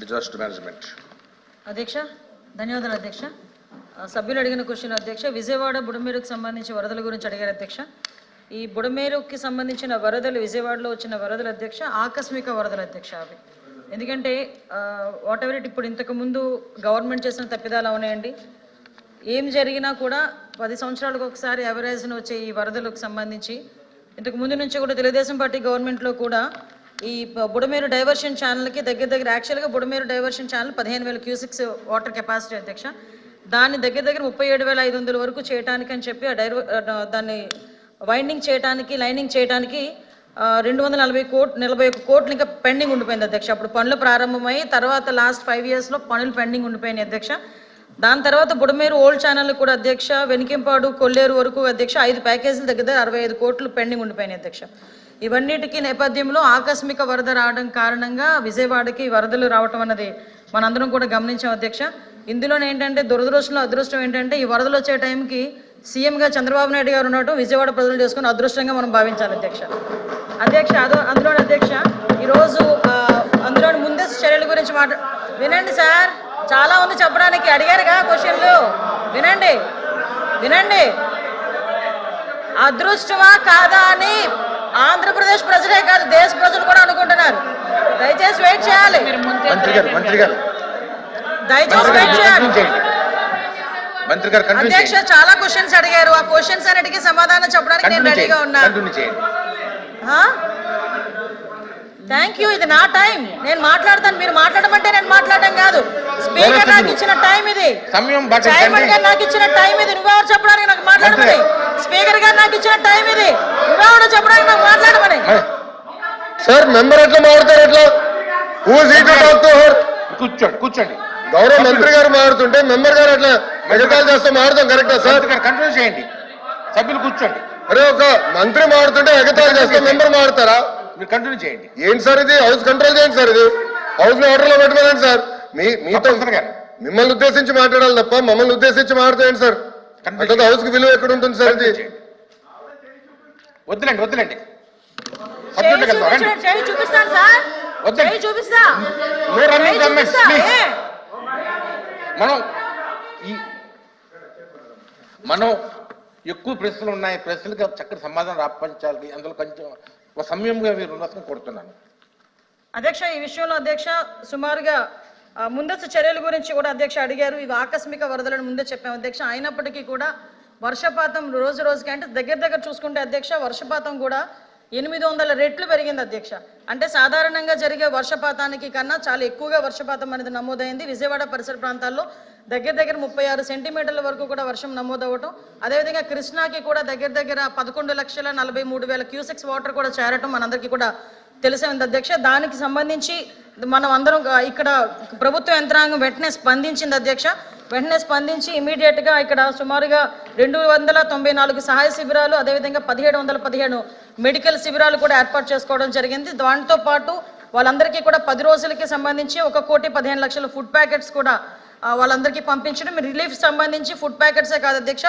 Disaster management అధ్యక్ష ధన్యవాదాలు అధ్యక్ష. ఆ, సభ్యులు అడిగిన క్వశ్చన్ అధ్యక్ష విజయవాడ బుడమేరుకు సంబంధించి వరదల గురించి అడిగారు అధ్యక్ష. ఈ బుడమేరుకి సంబంధించిన వరదలు విజయవాడలో వచ్చిన వరదలు అధ్యక్ష ఆకస్మిక వరదలు అధ్యక్ష అవి. ఎందుకంటే వాట్ ఎవర్ ఇట్ ఇప్పుడు ఇంతకుముందు గవర్నమెంట్ చేసిన తప్పిదాలు అవునాయండి. ఏం జరిగినా కూడా పది సంవత్సరాలకు ఒకసారి ఎవరేజ్ను వచ్చే ఈ వరదలకు సంబంధించి ఇంతకు ముందు నుంచి కూడా తెలుగుదేశం పార్టీ గవర్నమెంట్లో కూడా ఈ బుడమేరు డైవర్షన్ ఛానల్కి దగ్గర దగ్గర యాక్చువల్గా బుడమేరు డైవర్షన్ ఛానల్ పదిహేను వేల క్యూసిక్స్ వాటర్ కెపాసిటీ అధ్యక్ష. దాన్ని దగ్గర దగ్గర ముప్పై ఏడు వేల ఐదు వందల వరకు చేయడానికి అని చెప్పి ఆ డైవర్ దాన్ని వైండింగ్ చేయడానికి లైనింగ్ చేయడానికి రెండు వందల నలభై కోట్ నలభై ఒక కోట్లు ఇంకా పెండింగ్ ఉండిపోయింది అధ్యక్ష. అప్పుడు పనులు ప్రారంభమై తర్వాత లాస్ట్ ఫైవ్ ఇయర్స్లో పనులు పెండింగ్ ఉండిపోయినాయి అధ్యక్ష. దాని తర్వాత బుడమేరు ఓల్డ్ ఛానల్ కూడా అధ్యక్ష వెనికింపాడు కొల్లేరు వరకు అధ్యక్ష ఐదు ప్యాకేజీల దగ్గర దగ్గర అరవై ఐదు కోట్లు పెండింగ్ ఉండిపోయినాయి అధ్యక్ష. ఇవన్నిటికీ నేపథ్యంలో ఆకస్మిక వరద రావడం కారణంగా విజయవాడకి వరదలు రావటం అన్నది మనందరం కూడా గమనించాం అధ్యక్ష. ఇందులో ఏంటంటే దురదృష్టంలో అదృష్టం ఏంటంటే ఈ వరదలు వచ్చే టైంకి సీఎంగా చంద్రబాబు నాయుడు గారు ఉండటం విజయవాడ ప్రజలు చేసుకుని అదృష్టంగా మనం భావించాలి అధ్యక్ష. అధ్యక్ష అదో అందులో అధ్యక్ష ఈరోజు అందులో ముందే చర్యల గురించి మాట వినండి సార్. చాలా ఉంది చెప్పడానికి. అడిగారుగా క్వశ్చన్లు. వినండి. వినండి. అదృష్టమా కాదా అని ఆంధ్రప్రదేశ్ ప్రజలే కాదు దేశ ప్రజలు కూడా అనుకుంటున్నారు. దయచేసి వెయిట్ చేయాలి. మంత్రి గారు మంత్రి గారు. దయచేసి వెయిట్ చేయాలి. కంటిన్యూ చేయండి. మంత్రి గారు కంటిన్యూ అధ్యక్ష చాలా క్వశ్చన్స్ అడిగారు. ఆ క్వశ్చన్స్ అన్నిటికీ సమాధానం చెప్పడానికి నేను రెడీగా చేయండి. ఉన్నా కంటిన్యూ చేయండి. థ్యాంక్ యూ ఇది నా టైం నేను మాట్లాడతాను. మీరు మాట్లాడమంటే నేను మాట్లాడడం కాదు. స్పీకర్ నాకు ఇచ్చిన టైం ఇది. సమయం చైర్మన్ గారు నాకు ఇచ్చిన టైం ఇది. నువ్వెవరు చెప్పడానికి నాకు మాట్లాడమని. స్పీకర్ గారు. నాకు ఇచ్చిన టైం ఇది. నువ్వెవరు చెప్పడానికి నాకు సార్ మెంబర్ ఎట్లా మాట్లాడతారు ఎట్లా? కూర్చోండి కూర్చోండి. గౌరవ మంత్రి గారు మాట్లాడుతుంటే మెంబర్ గారు అట్లా మెజకాలు చేస్తే మాట్లాడతాం కరెక్టా సార్? కంటిన్యూ చేయండి. సభ్యులు కూర్చోండి. అరే ఒక మంత్రి మాట్లాడుతుంటే ఎగతాళి చేస్తే మెంబర్ మాట్లాడతారా మీరు కంటిన్యూ చేయండి. ఏంటి సార్ ఇది? హౌస్ కంట్రోల్ చేయండి సార్ ఇది. హౌస్ని ఆర్డర్లో పెట్టుకోండి సార్. మీ మీతో. మిమ్మల్ని ఉద్దేశించి మాట్లాడాలి తప్ప మమ్మల్ని ఉద్దేశించి మాట్లాడండి సార్? హౌస్కి విలువ ఎక్కడ ఉంటుంది సార్ ఇది? వద్దులేండి వద్దులేండి. చూపిస్తాను సార్. చూపిస్తా? మనం మనం ఎక్కువ ప్రశ్నలు ఉన్నాయి. ప్రశ్నలకు చక్కటి సమాధానం రాపించాలి. అందులో కొంచెం ఒక సమయంగా మీరు ఉన్నదని కోరుతున్నాను అధ్యక్ష ఈ విషయంలో అధ్యక్ష సుమారుగా ముందస్తు చర్యల గురించి కూడా అధ్యక్ష అడిగారు. ఇవి ఆకస్మిక వరదలను ముందే చెప్పాము. అధ్యక్ష అయినప్పటికీ కూడా వర్షపాతం రోజు రోజుకి అంటే దగ్గర దగ్గర చూసుకుంటే అధ్యక్ష వర్షపాతం కూడా ఎనిమిది వందల రెట్లు పెరిగింది అధ్యక్ష. అంటే సాధారణంగా జరిగే వర్షపాతానికి కన్నా చాలా ఎక్కువగా వర్షపాతం అనేది నమోదైంది. విజయవాడ పరిసర ప్రాంతాల్లో దగ్గర దగ్గర ముప్పై ఆరు సెంటీమీటర్ల వరకు కూడా వర్షం నమోదవటం అదేవిధంగా కృష్ణాకి కూడా దగ్గర దగ్గర పదకొండు లక్షల నలభై మూడు వేల క్యూసెక్స్ వాటర్ కూడా చేరటం మనందరికీ కూడా తెలిసే ఉంది అధ్యక్ష. దానికి సంబంధించి మనం అందరం ఇక్కడ ప్రభుత్వ యంత్రాంగం వెంటనే స్పందించింది అధ్యక్ష. వెంటనే స్పందించి ఇమీడియట్గా ఇక్కడ సుమారుగా రెండు వందల తొంభై నాలుగు సహాయ శిబిరాలు అదేవిధంగా పదిహేడు వందల పదిహేను మెడికల్ శిబిరాలు కూడా ఏర్పాటు చేసుకోవడం జరిగింది. దాంతో పాటు వాళ్ళందరికీ కూడా పది రోజులకి సంబంధించి ఒక కోటి పదిహేను లక్షల ఫుడ్ ప్యాకెట్స్ కూడా వాళ్ళందరికీ పంపించడం. రిలీఫ్ సంబంధించి ఫుడ్ ప్యాకెట్సే కాదు అధ్యక్ష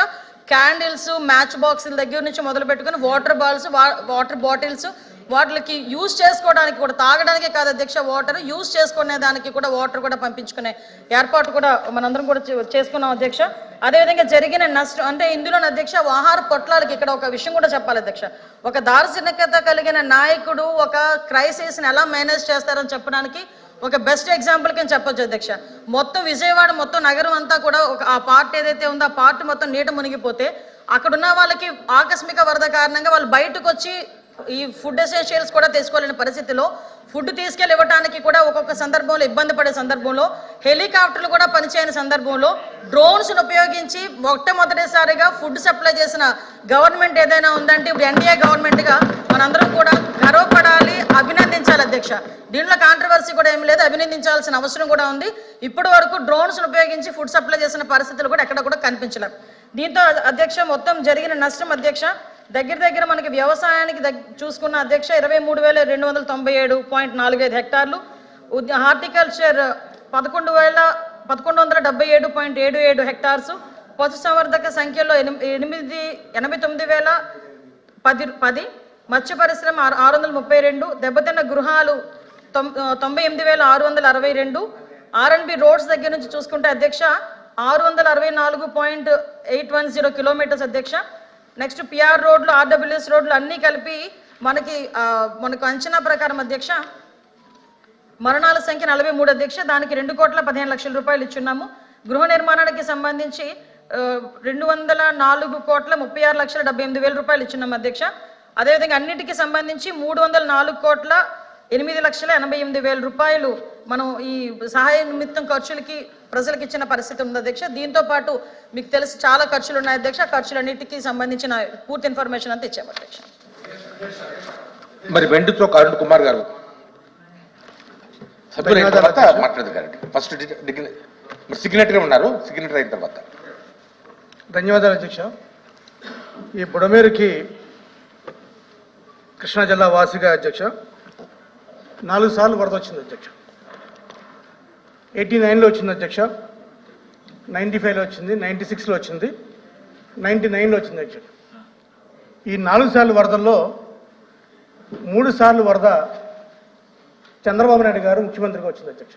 క్యాండిల్స్ మ్యాచ్ బాక్సుల దగ్గర నుంచి మొదలు పెట్టుకుని వాటర్ బాల్స్ వాటర్ బాటిల్స్ వాటికి యూజ్ చేసుకోవడానికి కూడా తాగడానికే కాదు అధ్యక్ష వాటర్ యూజ్ చేసుకునే దానికి కూడా వాటర్ కూడా పంపించుకునే ఏర్పాటు కూడా మనందరం కూడా చేసుకున్నాం అధ్యక్ష. అదేవిధంగా జరిగిన నష్టం అంటే ఇందులో అధ్యక్ష ఆహార పొట్లాలకి ఇక్కడ ఒక విషయం కూడా చెప్పాలి అధ్యక్ష. ఒక దార్శనికత కలిగిన నాయకుడు ఒక క్రైసిస్ని ఎలా మేనేజ్ చేస్తారని చెప్పడానికి ఒక బెస్ట్ ఎగ్జాంపుల్ కింద చెప్పొచ్చు అధ్యక్ష. మొత్తం విజయవాడ మొత్తం నగరం అంతా కూడా ఒక ఆ పార్ట్ ఏదైతే ఉందో ఆ పార్ట్ మొత్తం నీట మునిగిపోతే అక్కడ ఉన్న వాళ్ళకి ఆకస్మిక వరద కారణంగా వాళ్ళు బయటకు వచ్చి ఈ ఫుడ్ ఎసెన్షియల్స్ కూడా తీసుకోలేని పరిస్థితిలో ఫుడ్ తీసుకెళ్ళివ్వడానికి కూడా ఒక్కొక్క సందర్భంలో ఇబ్బంది పడే సందర్భంలో హెలికాప్టర్లు కూడా పనిచేయని సందర్భంలో డ్రోన్స్ను ఉపయోగించి మొట్టమొదటిసారిగా ఫుడ్ సప్లై చేసిన గవర్నమెంట్ ఏదైనా ఉందంటే ఇప్పుడు ఎన్డీఏ గవర్నమెంట్గా మనందరం కూడా గర్వపడాలి అభినందించాలి అధ్యక్ష. దీంట్లో కాంట్రవర్సీ కూడా ఏం లేదు అభినందించాల్సిన అవసరం కూడా ఉంది. ఇప్పటి వరకు డ్రోన్స్ను ఉపయోగించి ఫుడ్ సప్లై చేసిన పరిస్థితులు కూడా ఎక్కడ కూడా కనిపించలేదు. దీంతో అధ్యక్ష మొత్తం జరిగిన నష్టం అధ్యక్ష దగ్గర దగ్గర మనకి వ్యవసాయానికి చూసుకున్న అధ్యక్ష ఇరవై మూడు వేల రెండు వందల తొంభై ఏడు పాయింట్ నాలుగు ఐదు హెక్టార్లు హార్టికల్చర్ పదకొండు వేల పదకొండు వందల డెబ్బై ఏడు పాయింట్ ఏడు ఏడు హెక్టార్స్. పశుసంవర్ధక సంఖ్యలో ఎనిమిది ఎనిమిది ఎనభై తొమ్మిది వేల పది పది. మత్స్య పరిశ్రమ ఆరు ఆరు వందల ముప్పై రెండు. దెబ్బతిన్న గృహాలు తొం- తొంభై ఎనిమిది వేల ఆరు వందల అరవై రెండు. ఆర్ఎన్బి రోడ్స్ దగ్గర నుంచి చూసుకుంటే అధ్యక్ష ఆరు వందల అరవై నాలుగు point eight one zero kilometres అధ్యక్ష. నెక్స్ట్ పిఆర్ రోడ్లు ఆర్డబ్ల్యూఎస్ రోడ్లు అన్నీ కలిపి మనకి మనకు అంచనా ప్రకారం అధ్యక్ష మరణాల సంఖ్య నలభై మూడు అధ్యక్ష దానికి రెండు కోట్ల పదిహేను లక్షల రూపాయలు ఇచ్చున్నాము. గృహ నిర్మాణానికి సంబంధించి రెండు వందల నాలుగు కోట్ల ముప్పై ఆరు లక్షల డెబ్బై ఎనిమిది వేల రూపాయలు ఇచ్చున్నాము అధ్యక్ష. అదేవిధంగా అన్నిటికీ సంబంధించి మూడు వందల నాలుగు కోట్ల ఎనిమిది లక్షల ఎనభై ఎనిమిది వేల రూపాయలు మనం ఈ సహాయ నిమిత్తం ఖర్చులకి ప్రజలకు ఇచ్చిన పరిస్థితి ఉంది అధ్యక్ష. దీంతో పాటు మీకు తెలిసి చాలా ఖర్చులు ఉన్నాయి అధ్యక్ష ఖర్చులన్నిటికీ సంబంధించిన పూర్తి ఇన్ఫర్మేషన్ అంతా ఇచ్చాము అధ్యక్ష. మరి వెండితో అరుణ్ కుమార్ గారు. సభ్యులు అయిన తర్వాత మాట్లాడదు గారండి. ఫస్ట్ డిగ్రీ మరి సిగ్నేటరీ ఉన్నారు. సిగ్నేటరీ అయిన తర్వాత. ధన్యవాదాలు అధ్యక్ష. ఈ బుడమేరుకి కృష్ణా జిల్లా వాసిగా అధ్యక్ష. నాలుగు సార్లు వరద వచ్చింది అధ్యక్ష. ఎయిటీ నైన్లో వచ్చింది అధ్యక్ష. నైంటీ ఫైవ్లో వచ్చింది నైంటీ సిక్స్లో వచ్చింది నైంటీ నైన్లో వచ్చింది అధ్యక్ష. ఈ నాలుగు సార్లు వరదల్లో మూడు సార్లు వరద చంద్రబాబు నాయుడు గారు ముఖ్యమంత్రిగా వచ్చింది అధ్యక్ష.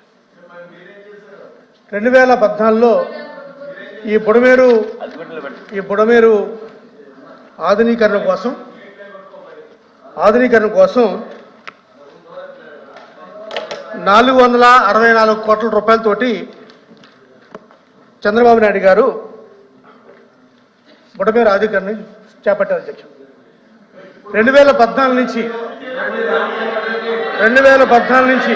రెండు వేల పద్నాలుగులో ఈ బుడమేరు ఈ బుడమేరు ఆధునీకరణ కోసం ఆధునీకరణ కోసం నాలుగు వందల అరవై నాలుగు కోట్ల రూపాయలతోటి చంద్రబాబు నాయుడు గారు బుడమేరు ఆధునీకరణ చేపట్టారు అధ్యక్ష రెండు వేల పద్నాలుగు నుంచి రెండు వేల పద్నాలుగు నుంచి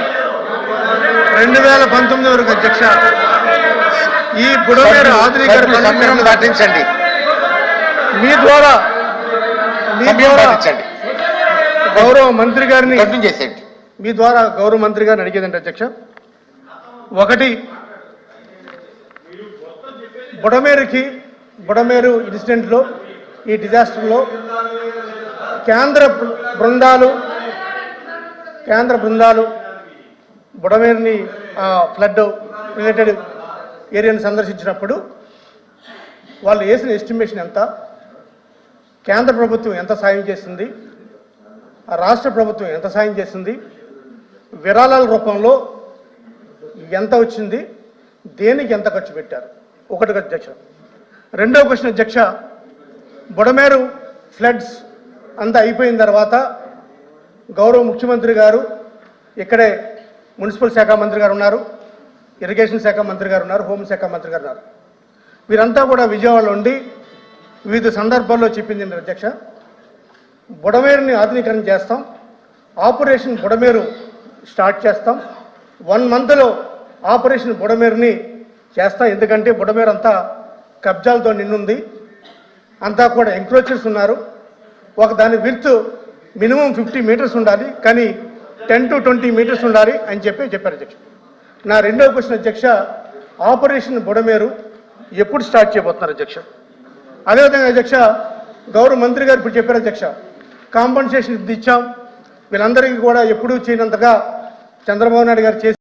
రెండు వేల పంతొమ్మిది వరకు అధ్యక్ష ఈ బుడమేరు ఆధునీకరణ దాటించండి. మీ ద్వారా మీ ద్వారా గౌరవ మంత్రి గారిని చేసేయండి. మీ ద్వారా గౌరవ మంత్రి గారిని అడిగేదంటే అధ్యక్ష? ఒకటి బుడమేరుకి బుడమేరు ఇన్సిడెంట్లో ఈ డిజాస్టర్లో కేంద్ర బృందాలు కేంద్ర బృందాలు బుడమేరుని ఫ్లడ్ రిలేటెడ్ ఏరియాని సందర్శించినప్పుడు వాళ్ళు వేసిన ఎస్టిమేషన్ ఎంత? కేంద్ర ప్రభుత్వం ఎంత సాయం చేసింది? ఆ రాష్ట్ర ప్రభుత్వం ఎంత సాయం చేసింది? విరాళాల రూపంలో ఎంత వచ్చింది? దేనికి ఎంత ఖర్చు పెట్టారు? ఒకటి అధ్యక్ష. రెండవ క్వశ్చన్ అధ్యక్ష బుడమేరు ఫ్లడ్స్ అంతా అయిపోయిన తర్వాత గౌరవ ముఖ్యమంత్రి గారు ఇక్కడే మున్సిపల్ శాఖ మంత్రి గారు ఉన్నారు ఇరిగేషన్ శాఖ మంత్రి గారు ఉన్నారు హోంశాఖ మంత్రి గారు ఉన్నారు. వీరంతా కూడా విజయవాడలో ఉండి వివిధ సందర్భాల్లో చెప్పింది అధ్యక్ష? బుడమేరుని ఆధునీకరణ చేస్తాం. ఆపరేషన్ బుడమేరు స్టార్ట్ చేస్తాం. వన్ మంత్లో ఆపరేషన్ బుడమేరుని చేస్తాం. ఎందుకంటే బుడమేరు అంతా కబ్జాలతో నిన్నుంది అంతా కూడా ఎంక్రోచర్స్ ఉన్నారు. ఒక దాని విర్త్ మినిమం ఫిఫ్టీ మీటర్స్ ఉండాలి. కానీ టెన్ టు ట్వంటీ మీటర్స్ ఉండాలి అని చెప్పి చెప్పారు అధ్యక్ష. నా రెండవ క్వశ్చన్ అధ్యక్ష ఆపరేషన్ బుడమేరు ఎప్పుడు స్టార్ట్ చేయబోతున్నారు అధ్యక్ష? అదేవిధంగా అధ్యక్ష గౌరవ మంత్రి గారు ఇప్పుడు చెప్పారు అధ్యక్ష కాంపన్సేషన్ ఇది ఇచ్చాం. వీళ్ళందరికీ కూడా ఎప్పుడూ చేయనంతగా చంద్రబాబు నాయుడు గారు చేసి